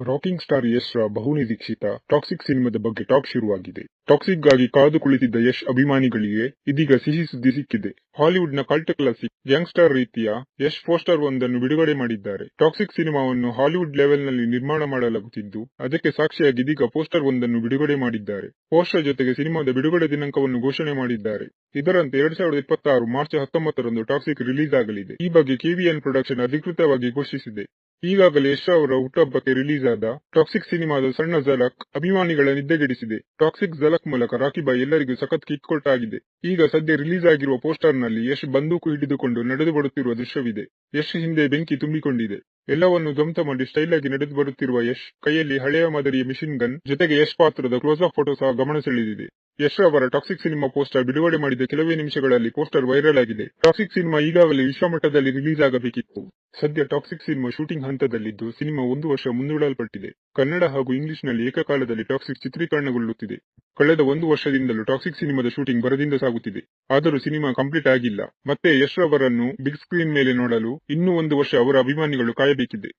Rocking star Yash ರ ಬಹುನಿರೀಕ್ಷಿತ toxic ಸಿನಿಮಾದ ಬಗ್ಗೆ ಟಾಕ್ ಶುರುವಾಗಿದೆ. ಟಾಕ್ಸಿಕ್ಗಾಗಿ ಕಾದು ಕುಳಿತಿದ್ದ ಯಶ್ ಅಭಿಮಾನಿಗಳಿಗೆ ಇದೀಗ ಸಿಹಿ ಸುದ್ದಿ ಸಿಕ್ಕಿದೆ. ಹಾಲಿವುಡ್ನ ಕಲ್ಟ್ ಕ್ಲಾಸಿಕ್ ಗ್ಯಾಂಗ್ಸ್ಟರ್ ರೀತಿಯ ಯಶ್ ಪೋಸ್ಟರ್ ಒಂದನ್ನು ಬಿಡುಗಡೆ ಮಾಡಿದ್ದಾರೆ. ಟಾಕ್ಸಿಕ್ ಸಿನಿಮಾವನ್ನು ಹಾಲಿವುಡ್ ಲೆವೆಲ್ನಲ್ಲಿ ನಿರ್ಮಾಣ ಮಾಡಲಾಗುತ್ತಿದ್ದು, ಅದಕ್ಕೆ ಸಾಕ್ಷಿಯಾಗಿ ಇದೀಗ ಪೋಸ್ಟರ್ ಒಂದನ್ನು ಬಿಡುಗಡೆ ಮಾಡಿದ್ದಾರೆ. ಪೋಸ್ಟರ್ ಜೊತೆಗೆ ಸಿನಿಮಾದ ಬಿಡುಗಡೆ ದಿನಾಂಕವನ್ನು ಘೋಷಣೆ ಮಾಡಿದ್ದಾರೆ. ಇದರಂತೆ ಎರಡ್ ಸಾವಿರದ ಇಪ್ಪತ್ತಾರು ಮಾರ್ಚ್ ಹತ್ತೊಂಬತ್ತರಂದು ಟಾಕ್ಸಿಕ್ ರಿಲೀಸ್ ಆಗಲಿದೆ. ಈ ಬಗ್ಗೆ ಕೆವಿಎನ್ ಪ್ರೊಡಕ್ಷನ್ ಅಧಿಕೃತವಾಗಿ ಘೋಷಿಸಿದೆ. ಈಗಾಗಲೇ ಯಶ್ ಅವರ ಹುಟ್ಟುಹಬ್ಬಕ್ಕೆ ರಿಲೀಸ್ ಆದ ಟಾಕ್ಸಿಕ್ ಸಿನಿಮಾದ ಸಣ್ಣ ಝಲಕ್ ಅಭಿಮಾನಿಗಳ ನಿದ್ದೆಗೆಡಿಸಿದೆ. ಟಾಕ್ಸಿಕ್ ಝಲಕ್ ಮೂಲಕ ರಾಕಿ ಬಾಯಿ ಎಲ್ಲರಿಗೂ ಸಖತ್ ಕಿಕ್ ಕೊಟ್ಟಾಗಿದೆ. ಈಗ ಸದ್ಯ ರಿಲೀಸ್ ಆಗಿರುವ ಪೋಸ್ಟರ್ನಲ್ಲಿ ಯಶ್ ಬಂದೂಕು ಹಿಡಿದುಕೊಂಡು ನಡೆದು ಬರುತ್ತಿರುವ ದೃಶ್ಯವಿದೆ. ಯಶ್ ಹಿಂದೆ ಬೆಂಕಿ ತುಂಬಿಕೊಂಡಿದೆ. ಎಲ್ಲವನ್ನು ಧ್ವಂಸ ಮಾಡಿ ಸ್ಟೈಲ್ ಆಗಿ ನಡೆದು ಬರುತ್ತಿರುವ ಯಶ್ ಕೈಯಲ್ಲಿ ಹಳೆಯ ಮಾದರಿಯ ಮಿಷಿನ್ ಗನ್ ಜೊತೆಗೆ ಯಶ್ ಪಾತ್ರದ ಕ್ಲೋಸ್ ಅಪ್ ಫೋಟೋ ಸಹ ಗಮನ ಸೆಳೆದಿದೆ. ಯಶ್ ಅವರ ಟಾಕ್ಸಿಕ್ ಸಿನಿಮಾ ಪೋಸ್ಟರ್ ಬಿಡುಗಡೆ ಮಾಡಿದ ಕೆಲವೇ ನಿಮಿಷಗಳಲ್ಲಿ ಪೋಸ್ಟರ್ ವೈರಲ್ ಆಗಿದೆ. ಟಾಕ್ಸಿಕ್ ಸಿನಿಮಾ ಈಗಾಗಲೇ ವಿಶ್ವಮಟ್ಟದಲ್ಲಿ ರಿಲೀಸ್ ಆಗಬೇಕಿತ್ತು. ಸದ್ಯ ಟಾಕ್ಸಿಕ್ ಸಿನಿಮಾ ಶೂಟಿಂಗ್ ಹಂತದಲ್ಲಿದ್ದು ಸಿನಿಮಾ ಒಂದು ವರ್ಷ ಮುಂದೂಡಲ್ಪಟ್ಟಿದೆ. ಕನ್ನಡ ಹಾಗೂ ಇಂಗ್ಲಿಷ್ನಲ್ಲಿ ಏಕಕಾಲದಲ್ಲಿ ಟಾಕ್ಸಿಕ್ ಚಿತ್ರೀಕರಣಗೊಳ್ಳುತ್ತಿದೆ. ಕಳೆದ ಒಂದು ವರ್ಷದಿಂದಲೂ ಟಾಕ್ಸಿಕ್ ಸಿನಿಮಾದ ಶೂಟಿಂಗ್ ಬರದಿಂದ ಸಾಗುತ್ತಿದೆ. ಆದರೂ ಸಿನಿಮಾ ಕಂಪ್ಲೀಟ್ ಆಗಿಲ್ಲ. ಮತ್ತೆ ಯಶ್ ಅವರನ್ನು ಬಿಗ್ ಸ್ಕ್ರೀನ್ ಮೇಲೆ ನೋಡಲು ಇನ್ನೂ ಒಂದು ವರ್ಷ ಅವರ ಅಭಿಮಾನಿಗಳು ಕಾಯಬೇಕಿದೆ.